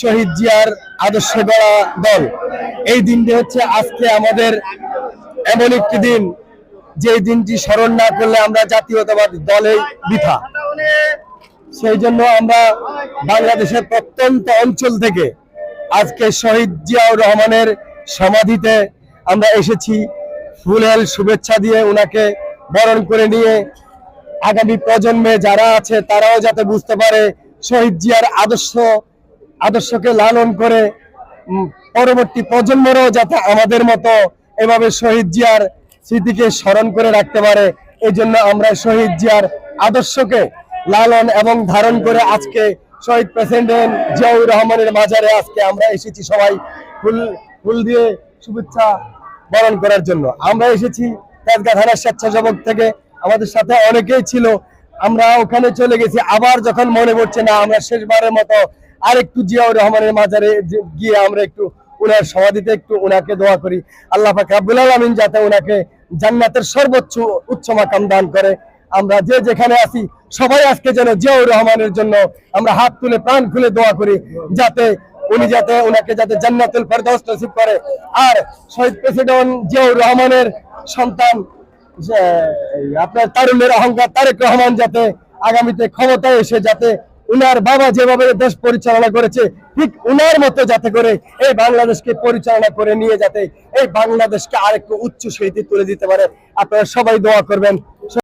শহীদ জিয়ার আদর্শ গড়া দল। এই দিনটি হচ্ছে আজকে আমাদের এমন একটি দিন, যে দিনটি স্মরণ না করলে আমরা জাতীয়তাবাদী দলে বৃথা। সেই জন্য আমরা বাংলাদেশের প্রত্যন্ত অঞ্চল থেকে আজকে শহীদ জিয়াউর রহমানের সমাধিতে আমরা এসেছি। ফুলেল শুভেচ্ছা দিয়ে ওনাকে বরণ করে নিয়ে আগামী প্রজন্মে যারা আছে, তারাও যাতে বুঝতে পারে শহীদ জিয়ার আদর্শ আদর্শকে লালন করে পরবর্তী প্রজন্মরাও যাতে আমাদের মতো এভাবে শহীদ জিয়ার স্মৃতিকে স্মরণ করে রাখতে পারে এই জন্য আমরা শহীদ জিয়ার আদর্শকে লালন এবং ধারণ করে আজকে শহীদ প্রেসিডেন্ট জিয়াউর রহমানের মাজারে আজকে আমরা এসেছি সবাই ফুল ফুল দিয়ে শুভেচ্ছা বরণ করার জন্য। আমরা এসেছি তেজগা থানার স্বেচ্ছাসেবক থেকে, আমাদের সাথে অনেকেই ছিল। আমরা ওখানে চলে গেছি, আবার যখন মনে পড়ছে না, আমরা শেষবারের মতো আরেকটু জিয়াউর রহমানের মাজারে গিয়ে আমরা একটু উনার সমাধিতে একটু উনাকে দোয়া করি। আল্লাহ পাক রাব্বুল যাতে উনাকে জান্নাতের সর্বোচ্চ উচ্চ মাকাম দান করে। আমরা যে যেখানে আছি, সবাই আজকে যেন জিয়াউর রহমানের জন্য আমরা হাত তুলে প্রাণ খুলে দোয়া করি, যাতে উনি যাতে ওনাকে যাতে জান্নাতুল ফেরদৌস নসিব করে। আর শহীদ প্রেসিডেন্ট জিয়াউর রহমানের সন্তান আপনার তারুণ্যের অহংকার তারেক রহমান যাতে আগামীতে ক্ষমতায় এসে যাতে উনার বাবা যেভাবে দেশ পরিচালনা করেছে, ঠিক উনার মতো যাতে করে এই বাংলাদেশকে পরিচালনা করে নিয়ে যাতে এই বাংলাদেশকে আরেকটু উচ্চ সেইটি তুলে দিতে পারে। আপনারা সবাই দোয়া করবেন।